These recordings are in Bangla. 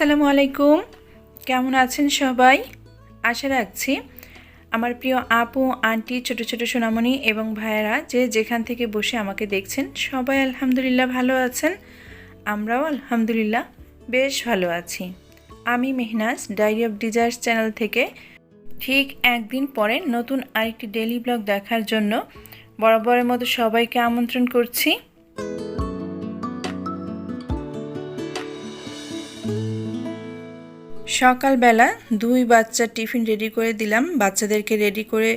আসসালামু আলাইকুম। কেমন আছেন সবাই? আশা রাখছি আমার প্রিয় আপু, আন্টি, ছোট ছোট সোনামণি এবং ভাইয়েরা যে যেখান থেকে বসে আমাকে দেখছেন, সবাই আলহামদুলিল্লাহ ভালো আছেন। আমরাও আলহামদুলিল্লাহ বেশ ভালো আছি। আমি Mehnaz diary of desires channel থেকে। ঠিক একদিন পরে নতুন আরেকটি ডেলি ব্লগ দেখার জন্য বরাবরের মতো সবাইকে আমন্ত্রণ করছি। সকালবেলা দুই বাচ্চা টিফিন রেডি করে দিলাম। বাচ্চাদেরকে রেডি করে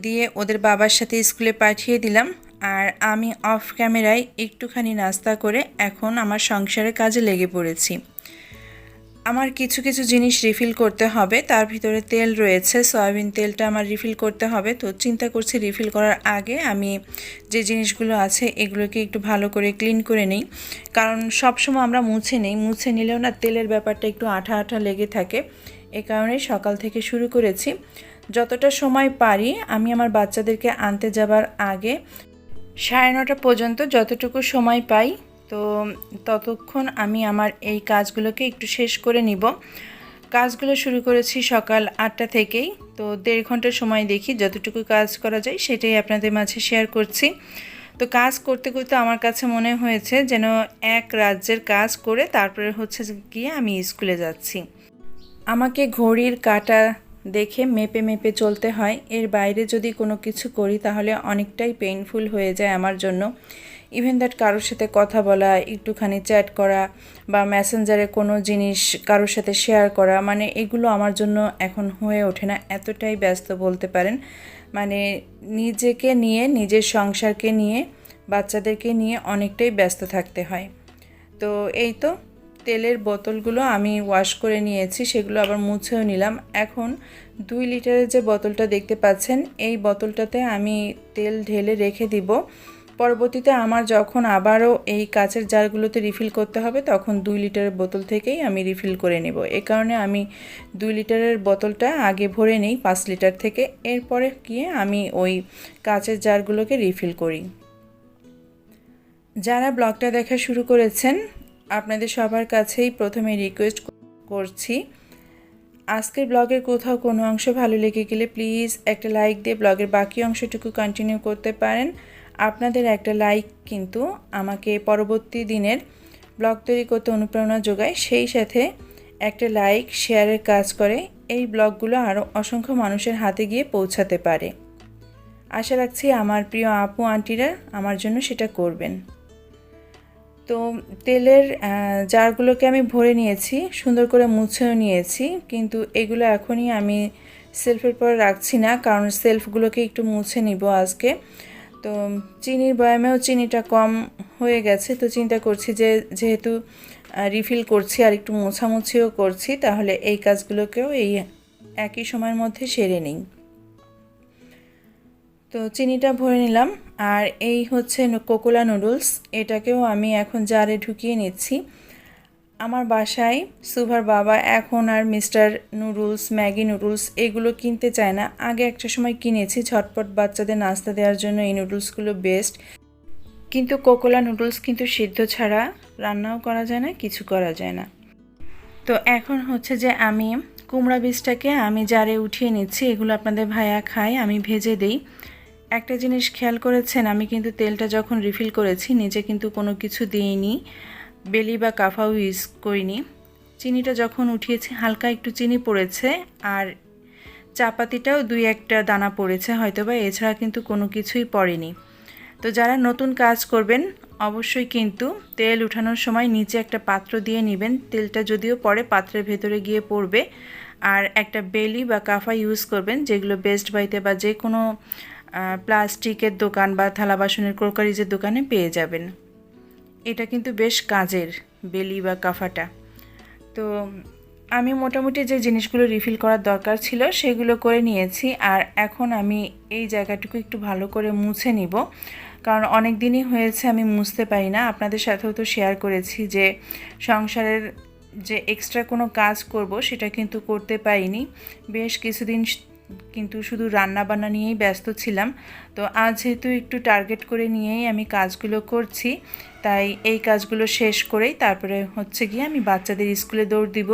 দিয়ে ওদের বাবার সাথে স্কুলে পাঠিয়ে দিলাম। আর আমি অফ ক্যামেরায় একটুখানি নাস্তা করে এখন আমার সংসারে কাজে লেগে পড়েছি। আমার কিছু কিছু জিনিস রিফিল করতে হবে, তার ভিতরে তেল রয়েছে, সয়াবিন তেলটা আমার রিফিল করতে হবে। তো চিন্তা করছি রিফিল করার আগে আমি যে জিনিসগুলো আছে এগুলোকে একটু ভালো করে ক্লিন করে নিই। কারণ সবসময় আমরা মুছে নেই, মুছে নিলেও না তেলের ব্যাপারটা একটু আঠা আঠা লেগে থাকে। এ কারণে সকাল থেকে শুরু করেছি। যতটা সময় পারি আমি আমার বাচ্চাদেরকে আনতে যাবার আগে সাড়ে নটা পর্যন্ত যতটুকু সময় পাই তো ততক্ষণ আমি আমার এই কাজগুলোকে একটু শেষ করে নিব। কাজগুলো শুরু করেছি সকাল আটটা থেকেই। তো দেড় ঘণ্টা সময় দেখি যতটুকু কাজ করা যায় সেটাই আপনাদের মাঝে শেয়ার করছি। তো কাজ করতে করতে আমার কাছে মনে হয়েছে যেন এক রাজ্যের কাজ করে তারপরে হচ্ছে গিয়ে আমি স্কুলে যাচ্ছি। আমাকে ঘড়ির কাটা দেখে মেপে মেপে চলতে হয়। এর বাইরে যদি কোনো কিছু করি তাহলে অনেকটাই পেইনফুল হয়ে যায় আমার জন্য। ইভেন দ্যাট কারোর সাথে কথা বলা, একটুখানি চ্যাট করা বা মেসেঞ্জারে কোনো জিনিস কারোর সাথে শেয়ার করা মানে এগুলো আমার জন্য এখন হয়ে ওঠে না। এতটাই ব্যস্ত বলতে পারেন। মানে নিজেকে নিয়ে, নিজের সংসারকে নিয়ে, বাচ্চাদেরকে নিয়ে অনেকটাই ব্যস্ত থাকতে হয়। তো এই তো, তেলের বোতলগুলো আমি ওয়াশ করে নিয়েছি, সেগুলো আবার মুছেও নিলাম। এখন দুই লিটারের যে বোতলটা দেখতে পাচ্ছেন, এই বোতলটাতে আমি তেল ঢেলে রেখে দিব। পরবর্তীতে আমার যখন আবারও এই কাচের জারগুলোতে রিফিল করতে হবে, তখন দুই লিটারের বোতল থেকেই আমি রিফিল করে নেব। এ কারণে আমি দুই লিটারের বোতলটা আগে ভরে নিই, পাঁচ লিটার থেকে। এরপরে গিয়ে আমি ওই কাচের জারগুলোকে রিফিল করি। যারা ব্লগটা দেখা শুরু করেছেন, আপনাদের সবার কাছেই প্রথমে রিকোয়েস্ট করছি, আজকের ব্লগের কোথাও কোনো অংশ ভালো লেগে গেলে প্লিজ একটা লাইক দিয়ে ব্লগের বাকি অংশটুকু কন্টিনিউ করতে পারেন। আপনাদের একটা লাইক কিন্তু আমাকে পরবর্তী দিনের ব্লগ তৈরি করতে অনুপ্রেরণা যোগায়। সেই সাথে একটা লাইক শেয়ারের কাজ করে এই ব্লগগুলো আরও অসংখ্য মানুষের হাতে গিয়ে পৌঁছাতে পারে। আশা রাখছি আমার প্রিয় আপু, আন্টিরা আমার জন্য সেটা করবেন। তো তেলের জারগুলোকে আমি ভরে নিয়েছি, সুন্দর করে মুছেও নিয়েছি, কিন্তু এগুলো এখনই আমি সেলফের পরে রাখছি না, কারণ সেলফগুলোকে একটু মুছে নিব আজকে। তো চিনির বয়ামেও চিনিটা কম হয়ে গেছে। তো চিন্তা করছি যে, যেহেতু রিফিল করছি আর একটু মোছামুছিও করছি, তাহলে এই কাজগুলোকেও এই একই সময়ের মধ্যে সেরে নিই। তো চিনিটা ভরে নিলাম। আর এই হচ্ছে কোকোলা নুডলস। এটাকেও আমি এখন জারে ঢুকিয়ে নিচ্ছি। আমার বাসায় সুভার বাবা এখন আর মিস্টার নুডলস, ম্যাগি নুডলস এগুলো কিনতে চায় না। আগে একটা সময় কিনেছি ঝটপট বাচ্চাদের নাস্তা দেওয়ার জন্য এই নুডলসগুলো বেস্ট কিন্তু কোকোলা নুডলস কিন্তু সিদ্ধ ছাড়া রান্নাও করা যায় না, কিছু করা যায় না। তো এখন হচ্ছে যে আমি কুমড়া বীজটাকে আমি জারে উঠিয়ে নিচ্ছি, এগুলো আপনাদের ভাইয়া খায়, আমি ভেজে দিই। একটা জিনিস খেয়াল করেছেন, আমি কিন্তু তেলটা যখন রিফিল করেছি, নিজে কিন্তু কোনো কিছু দিইনি। বেলি বা কাফাও ইউজ করিনি। চিনিটা যখন উঠিয়েছি, হালকা একটু চিনি পড়েছে আর চাপাতিটাও দুই একটা দানা পড়েছে হয়তো বা এছাড়া কিন্তু কোনো কিছুই পড়েনি। তো যারা নতুন কাজ করবেন, অবশ্যই কিন্তু তেল উঠানোর সময় নিচে একটা পাত্র দিয়ে নেবেন। তেলটা যদিও পরে পাত্রের ভেতরে গিয়ে পড়বে। আর একটা বেলি বা কাফা ইউজ করবেন, যেগুলো বেস্ট বাইতে বা যে কোনো প্লাস্টিকের দোকান বা থালা বাসনের, ক্রোকারিজের দোকানে পেয়ে যাবেন। এটা কিন্তু বেশ কাজের বেলি বা কাফাটা। তো আমি মোটামুটি যে জিনিসগুলো রিফিল করার দরকার ছিল সেগুলো করে নিয়েছি আর এখন আমি এই জায়গাটুকু একটু ভালো করে মুছে নিব। কারণ অনেক দিনই হয়েছে আমি মুছতে পারি না। আপনাদের সাথেও তো শেয়ার করেছি যে সংসারের যে এক্সট্রা কোনো কাজ করব সেটা কিন্তু করতে পারিনি। বেশ কিছুদিন কিন্তু শুধু রান্না বান্না নিয়েই ব্যস্ত ছিলাম। তো আজ যেহেতু একটু টার্গেট করে নিয়েই আমি কাজগুলো করছি, তাই এই কাজগুলো শেষ করেই তারপরে হচ্ছে গিয়ে আমি বাচ্চাদের স্কুলে দৌড় দিব।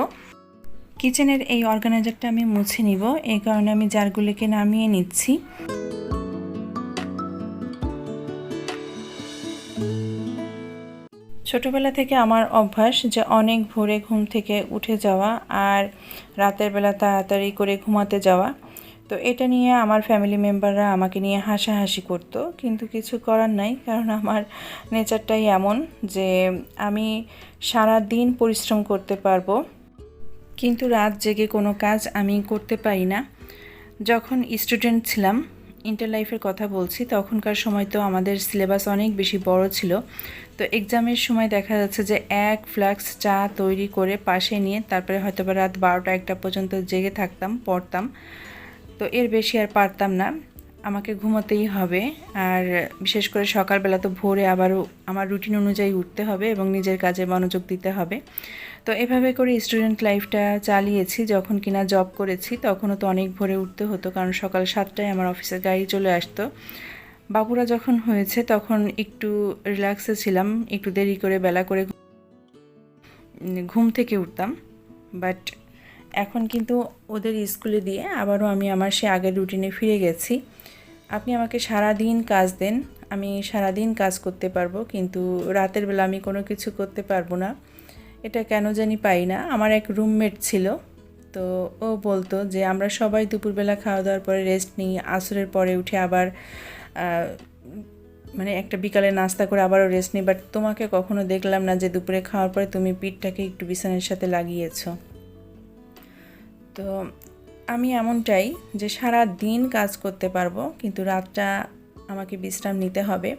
কিচেনের এই অর্গানাইজারটা আমি মুছে নিব, এই কারণে আমি জারগুলোকে নামিয়ে নিচ্ছি। ছোটবেলা থেকে আমার অভ্যাস যে অনেক ভোরে ঘুম থেকে উঠে যাওয়া আর রাতের বেলা তাড়াতাড়ি করে ঘুমাতে যাওয়া। তো এটা নিয়ে আমার ফ্যামিলি মেম্বাররা আমাকে নিয়ে হাসাহাসি করতো, কিন্তু কিছু করার নাই, কারণ আমার নেচারটাই এমন যে আমি সারা দিন পরিশ্রম করতে পারব, কিন্তু রাত জেগে কোনো কাজ আমি করতে পারি না। যখন স্টুডেন্ট ছিলাম ইন্টার লাইফের কথা বলছি, তখনকার সময় তো আমাদের সিলেবাস অনেক বেশি বড় ছিল। তো এক্সামের সময় দেখা যাচ্ছে যে এক ফ্লাক্স চা তৈরি করে পাশে নিয়ে, তারপরে হয়তো রাত বারোটা একটা পর্যন্ত জেগে থাকতাম, পড়তাম। তো এর বেশি আর পারতাম না। আমাকে ঘুমোতেই হবে। আর বিশেষ করে সকালবেলা তো ভোরে আবারও আমার রুটিন অনুযায়ী উঠতে হবে এবং নিজের কাজে মনোযোগ দিতে হবে। তো এভাবে করে স্টুডেন্ট লাইফটা চালিয়েছি। যখন কিনা জব করেছি, তখনও তো অনেক ভোরে উঠতে হতো, কারণ সকাল সাতটায় আমার অফিসের গাড়ি চলে আসতো। বাবুরা যখন হয়েছে, তখন একটু রিল্যাক্সে ছিলাম, একটু দেরি করে বেলা করে ঘুম থেকে উঠতাম। বাট এখন কিন্তু ওদের স্কুলে দিয়ে আবারও আমি আমার সে আগের রুটিনে ফিরে গেছি। আপনি আমাকে সারা দিন কাজ দেন, আমি সারা দিন কাজ করতে পারব, কিন্তু রাতের বেলা আমি কোনো কিছু করতে পারব না। এটা কেন জানি পাই না। আমার এক রুমমেট ছিল, তো ও বলতো যে, আমরা সবাই দুপুরবেলা খাওয়া দাওয়ার পরে রেস্ট নিই, আসরের পরে উঠে আবার মানে একটা বিকালে নাস্তা করে আবারও রেস্ট নিই। বাট তোমাকে কখনো দেখলাম না যে, দুপুরে খাওয়ার পরে তুমি পিঠটাকে একটু বিছানার সাথে লাগিয়েছ। তো আমি এমনটাই যে সারা দিন কাজ করতে পারব, কিন্তু রাতটা আমাকে বিশ্রাম নিতে হবে।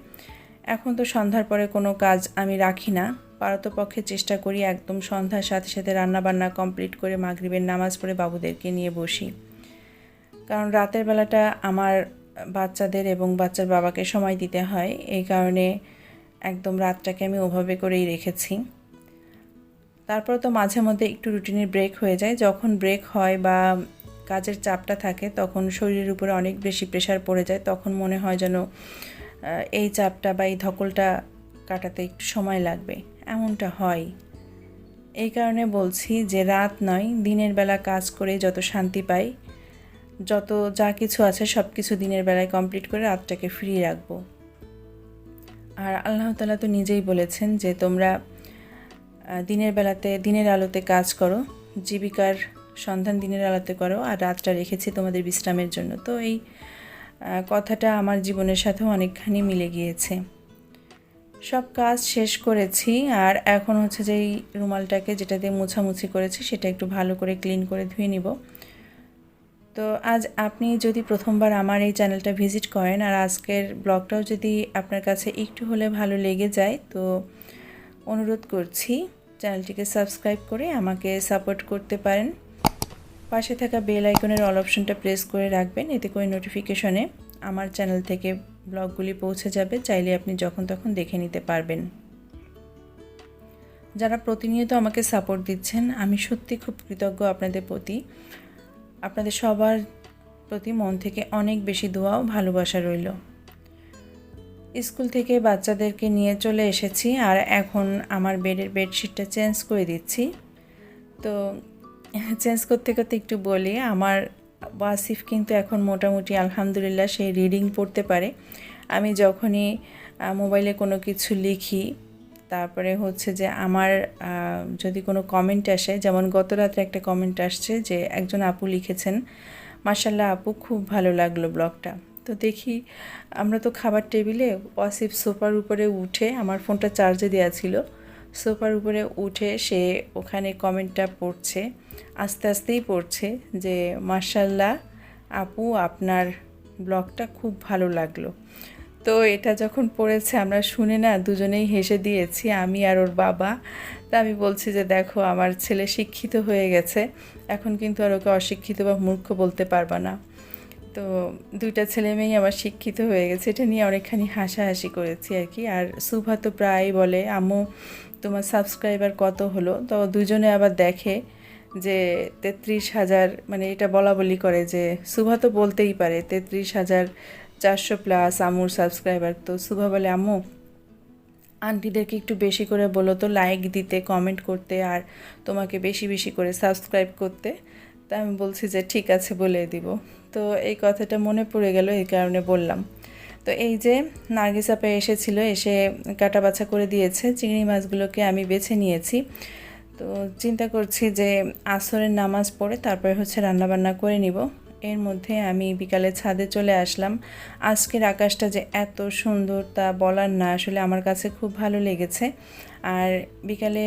এখন তো সন্ধ্যার পরে কোনো কাজ আমি রাখি না। পারতপক্ষে চেষ্টা করি একদম সন্ধ্যার সাথে সাথে রান্নাবান্না কমপ্লিট করে মাগরিবের নামাজ পড়ে বাবুদেরকে নিয়ে বসি। কারণ রাতের বেলাটা আমার বাচ্চাদের এবং বাচ্চার বাবাকে সময় দিতে হয়, এই কারণে একদম রাতটাকে আমি ওভাবে করেই রেখেছি। তারপর তো মাঝে মধ্যে একটু রুটিনের ব্রেক হয়ে যায়। যখন ব্রেক হয় বা কাজের চাপটা থাকে, তখন শরীরের উপরে অনেক বেশি প্রেশার পড়ে যায়। তখন মনে হয় যেন এই চাপটা বা এই ধকলটা কাটাতে একটু সময় লাগবে। এমনটা হয়। এই কারণে বলছি যে, রাত নয়, দিনের বেলা কাজ করে যত শান্তি পাই, যত যা কিছু আছে সব কিছু দিনের বেলায় কমপ্লিট করে রাতটাকে ফ্রি রাখব। আর আল্লাহ তালা তো নিজেই বলেছেন যে, তোমরা দিনের বেলাতে, দিনের আলোতে কাজ করো, জীবিকার সন্ধান দিনের আলোতে করো, আর রাতটা রেখেছি তোমাদের বিশ্রামের জন্য। তো এই কথাটা আমার জীবনের সাথেও অনেকখানি মিলে গিয়েছে। সব কাজ শেষ করেছি, আর এখন হচ্ছে যে এই রুমালটাকে যেটা দিয়ে মুছামুছি করেছি, সেটা একটু ভালো করে ক্লিন করে ধুয়ে নিব। তো আজ আপনি যদি প্রথমবার আমার এই চ্যানেলটা ভিজিট করেন, আর আজকের ব্লগটাও যদি আপনার কাছে একটু হলে ভালো লেগে যায়, তো অনুরোধ করছি, চ্যানেলটিকে সাবস্ক্রাইব করে আমাকে সাপোর্ট করতে পারেন। পাশে থাকা বেল আইকনের অল অপশনটা প্রেস করে রাখবেন, এতে করে নোটিফিকেশনে আমার চ্যানেল থেকে ব্লগগুলি পৌঁছে যাবে, চাইলে আপনি যখন তখন দেখে নিতে পারবেন। যারা প্রতিনিয়ত আমাকে সাপোর্ট দিচ্ছেন, আমি সত্যি খুব কৃতজ্ঞ আপনাদের প্রতি। আপনাদের সবার প্রতি মন থেকে অনেক বেশি দোয়াও ভালোবাসা রইল। স্কুল থেকে বাচ্চাদেরকে নিয়ে চলে এসেছি আর এখন আমার বেডের বেডশিটটা চেঞ্জ করে দিচ্ছি। তো চেঞ্জ করতে করতে একটু বলি, আমার ওয়াসিফ কিন্তু এখন মোটামুটি আলহামদুলিল্লাহ সে রিডিং পড়তে পারে। আমি যখনই মোবাইলে কোনো কিছু লিখি, তারপরে হচ্ছে যে আমার যদি কোনো কমেন্ট আসে, যেমন গত রাত্রে একটা কমেন্ট আসছে যে, একজন আপু লিখেছেন। মার্শাল্লাহ আপু, খুব ভালো লাগল ব্লগটা। তো দেখি, আমরা তো খাবার টেবিলে ওয়াসিফ সোফার উপরে উঠে, আমার ফোনটা চার্জে দেওয়া ছিল, সোফার উপরে উঠে সে ওখানে কমেন্টটা পড়ছে, আস্তে আস্তেই পড়ছে যে মার্শাল্লাহ আপু, আপনার ব্লগটা খুব ভালো লাগল। তো এটা যখন পড়েছে, আমরা শুনে না দুজনেই হেসে দিয়েছি, আমি আর ওর বাবা। তা আমি বলছি যে, দেখো, আমার ছেলে শিক্ষিত হয়ে গেছে, এখন কিন্তু আর ওকে অশিক্ষিত বা মূর্খ বলতে পারবা না। তো দুইটা ছেলে মেয়েই আমার শিক্ষিত হয়ে গেছে। এটা নিয়ে অনেকখানি হাসাহাসি করেছি আর কি। আর সুভা তো প্রায় বলে, আম্মু, তোমার সাবস্ক্রাইবার কত হলো? তো দুজনে আবার দেখে যে তেত্রিশ হাজার মানে এটা বলা বলি করে যে সুভা তো বলতেই পারে, তেত্রিশ হাজার চারশো প্লাস আমুর সাবস্ক্রাইবার তো সুভা বলে, আম্মু, আন্টিদেরকে একটু বেশি করে বলো তো লাইক দিতে কমেন্ট করতে আর তোমাকে বেশি বেশি করে সাবস্ক্রাইব করতে। তা আমি বলছি যে, ঠিক আছে, বলে দিব। তো এই কথাটা মনে পড়ে গেল, এই কারণে বললাম। তো এই যে নার্গিস আপা এসেছিল, এসে কাটা বাছা করে দিয়েছে, চিংড়ি মাছগুলোকে আমি বেছে নিয়েছি। তো চিন্তা করছি যে আসরের নামাজ পড়ে তারপরে হচ্ছে রান্নাবান্না করে নিব। এর মধ্যে আমি বিকালে ছাদে চলে আসলাম। আজকের আকাশটা যে এত সুন্দর তা বলার না, আসলে আমার কাছে খুব ভালো লেগেছে। আর বিকালে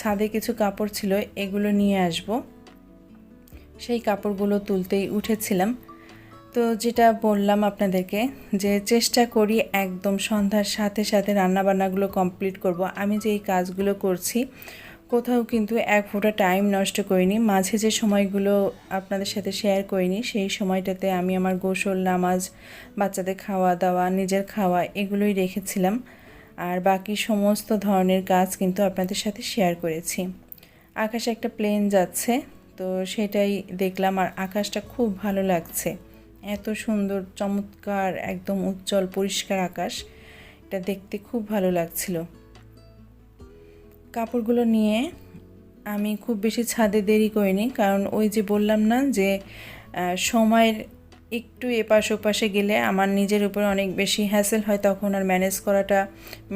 ছাদে কিছু কাপড় ছিল, এগুলো নিয়ে আসব। সেই কাপড়গুলো তুলতেই উঠেছিলাম। তো যেটা বললাম আপনাদেরকে যে চেষ্টা করি একদম সন্ধ্যার সাথে সাথে রান্নাবান্নাগুলো কমপ্লিট করব। আমি যে এই কাজগুলো করছি, কোথাও কিন্তু এক ফোঁটা টাইম নষ্ট করিনি। মাঝে যে সময়গুলো আপনাদের সাথে শেয়ার করিনি, সেই সময়টাতে আমি আমার গোসল, নামাজ, বাচ্চাদের খাওয়া দাওয়া নিজের খাওয়া এগুলোই রেখেছিলাম। আর বাকি সমস্ত ধরনের কাজ কিন্তু আপনাদের সাথে শেয়ার করেছি। আকাশে একটা প্লেন যাচ্ছে। তো সেটাই দেখলাম আর আকাশটা খুব ভালো লাগছে। এত সুন্দর, চমৎকার, একদম উজ্জ্বল, পরিষ্কার আকাশ। এটা দেখতে খুব ভালো লাগছিল। কাপড়গুলো নিয়ে আমি খুব বেশি ছাদে দেরি করিনি, কারণ ওই যে বললাম না যে সময়ের একটু এপাশ ওপাশে গেলে আমার নিজের উপর অনেক বেশি হ্যাসেল হয়, তখন আর ম্যানেজ করাটা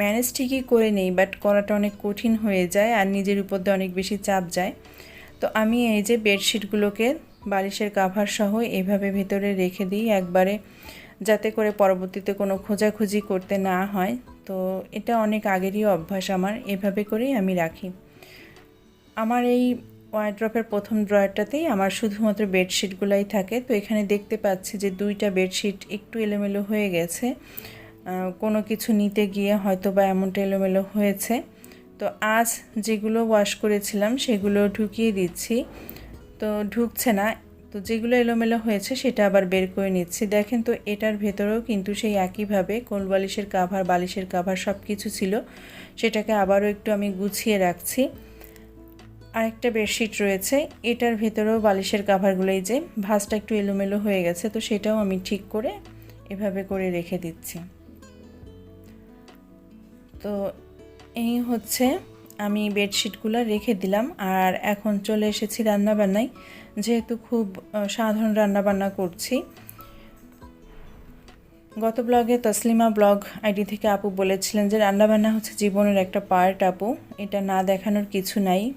ম্যানেজ ঠিকই করে নেই বাট করাটা অনেক কঠিন হয়ে যায় আর নিজের উপর দিয়ে অনেক বেশি চাপ যায়। তো আমি এই যে বেডশিটগুলোকে বালিশের কাভার সহ এইভাবে ভেতরে রেখে দিই একবারে, যাতে করে পরবর্তীতে কোনো খোঁজাখুঁজি করতে না হয়। তো এটা অনেক আগেরই অভ্যাস আমার, এভাবে করেই আমি রাখি। আমার এই ওয়ার্ড্রপের প্রথম ড্রয়ারটাতেই আমার শুধুমাত্র বেডশিটগুলাই থাকে। তো এখানে দেখতে পাচ্ছি যে দুইটা বেডশিট একটু এলোমেলো হয়ে গেছে। কোনো কিছু নিতে গিয়ে হয়তো বা এমনটা এলোমেলো হয়েছে। তো আজ যেগুলো ওয়াশ করেছিলাম, সেগুলো ঢুকিয়ে দিচ্ছি। তো ঢুকছে না। তো যেগুলো এলোমেলো হয়েছে, সেটা আবার বের করে নিচ্ছি। দেখেন তো, এটার ভেতরেও কিন্তু সেই একইভাবে কোল বালিশের কাভার বালিশের কাভার সব কিছু ছিল। সেটাকে আবারও একটু আমি গুছিয়ে রাখছি। আরেকটা বেডশিট রয়েছে। এটার ভেতরেও বালিশের কাভারগুলোই যে, ভাঁজটা একটু এলোমেলো হয়ে গেছে, তো সেটাও আমি ঠিক করে এভাবে করে রেখে দিচ্ছি। তো এই হচ্ছে আমি বেডশিটগুলো রেখে দিলাম আর এখন চলে এসেছি রান্নাবান্নায়। যেহেতু খুব সাধারণ রান্নাবান্না করছি। গত ব্লগে তসলিমা ব্লগ আইডি থেকে আপু বলেছিলেন যে রান্নাবান্না হচ্ছে জীবনের একটা পার্ট আপু। এটা না দেখানোর কিছু নাই।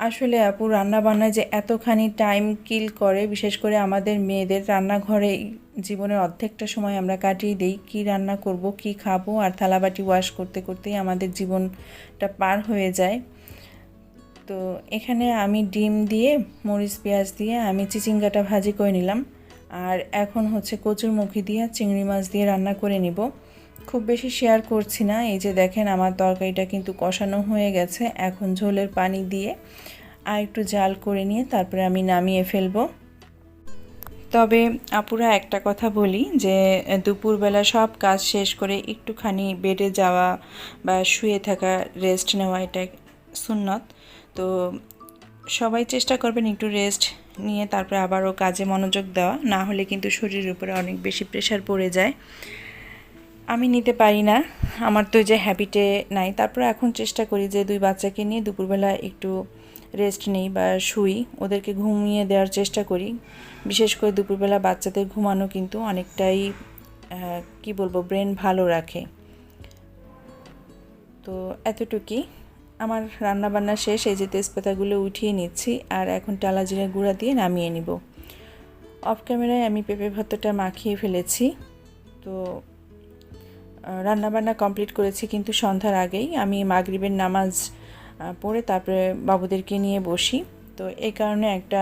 আসলে আপু রান্না রান্নাবান্নায় যে এতখানি টাইম কিল করে, বিশেষ করে আমাদের মেয়েদের রান্নাঘরে জীবনের অর্ধেকটা সময় আমরা কাটিয়ে দিই, কী রান্না করব, কি খাব, আর থালাবাটি ওয়াশ করতে করতেই আমাদের জীবনটা পার হয়ে যায়। তো এখানে আমি ডিম দিয়ে, মরিচ, পেঁয়াজ দিয়ে আমি চিচিঙ্গাটা ভাজি করে নিলাম। আর এখন হচ্ছে কচুর মুখি দিয়ে চিংড়ি মাছ দিয়ে রান্না করে নিব। খুব বেশি শেয়ার করছি না। এই যে দেখেন আমার তরকারিটা কিন্তু কষানো হয়ে গেছে। এখন ঝোলের পানি দিয়ে আর একটু জাল করে নিয়ে তারপরে আমি নামিয়ে ফেলব। তবে আপুরা একটা কথা বলি যে, দুপুরবেলা সব কাজ শেষ করে একটুখানি বেডে যাওয়া বা শুয়ে থাকা রেস্ট নেওয়া এটা সুন্নত। তো সবাই চেষ্টা করবেন একটু রেস্ট নিয়ে তারপরে আবারও কাজে মনোযোগ দেওয়া। না হলে কিন্তু শরীরের উপরে অনেক বেশি প্রেশার পড়ে যায়। আমি নিতে পারি না। আমার তো যে হ্যাবিটে নাই। তারপরে এখন চেষ্টা করি যে দুই বাচ্চাকে নিয়ে দুপুরবেলা একটু রেস্ট নেই বা শুই। ওদেরকে ঘুমিয়ে দেওয়ার চেষ্টা করি। বিশেষ করে দুপুরবেলা বাচ্চাদের ঘুমানো কিন্তু অনেকটাই কি বলব ব্রেন ভালো রাখে। তো এতটুকুই। আমার রান্না বান্না শেষ। এই যে তেজপাতাগুলো উঠিয়ে নিচ্ছি আর এখন টালা জিরা গুঁড়া দিয়ে নামিয়ে নিব। অফ ক্যামেরায় আমি পেঁপে ভাতটা মাখিয়ে ফেলেছি। তো রান্নাবান্না কমপ্লিট করেছি কিন্তু সন্ধ্যার আগেই। আমি মাগরিবের নামাজ পড়ে তারপরে বাবুদেরকে নিয়ে বসি। তো এই কারণে একটা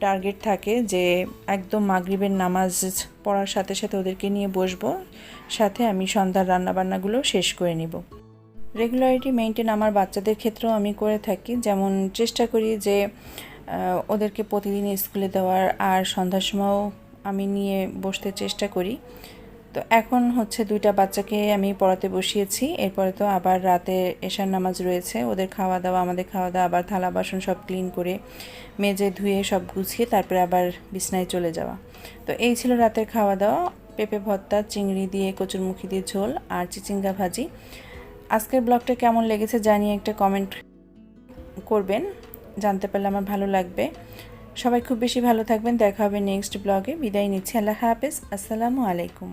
টার্গেট থাকে যে একদম মাগরিবের নামাজ পড়ার সাথে সাথে ওদেরকে নিয়ে বসবো। সাথে আমি সন্ধ্যার রান্নাবান্নাগুলো শেষ করে নিব। রেগুলারিটি মেনটেন আমার বাচ্চাদের ক্ষেত্রেও আমি করে থাকি। যেমন চেষ্টা করি যে ওদেরকে প্রতিদিন স্কুলে দেওয়ার, আর সন্ধ্যার সময়ও আমি নিয়ে বসতে চেষ্টা করি। তো এখন হচ্ছে দুইটা বাচ্চাকে আমি পড়াতে বসিয়েছি। এরপরে তো আবার রাতে এশার নামাজ রয়েছে। ওদের খাওয়া দাওয়া, আমাদের খাওয়া দাওয়া, আবার থালা বাসন সব ক্লিন করে মেজে ধুয়ে সব গুছিয়ে তারপরে আবার বিছনায় চলে যাওয়া। তো এই ছিল রাতের খাওয়া দাওয়া। পেঁপে ভর্তা, চিংড়ি দিয়ে কচুরমুখী দিয়ে ঝোল আর চিচিঙ্গা ভাজি। আজকের ব্লগটা কেমন লেগেছে জানিয়ে একটা কমেন্ট করবেন। জানতে পারলে আমার ভালো লাগবে। সবাই খুব বেশি ভালো থাকবেন। দেখা হবে নেক্সট ব্লগে বিদায় নিচ্ছি। আল্লাহ হাফেজ। আসসালামু আলাইকুম।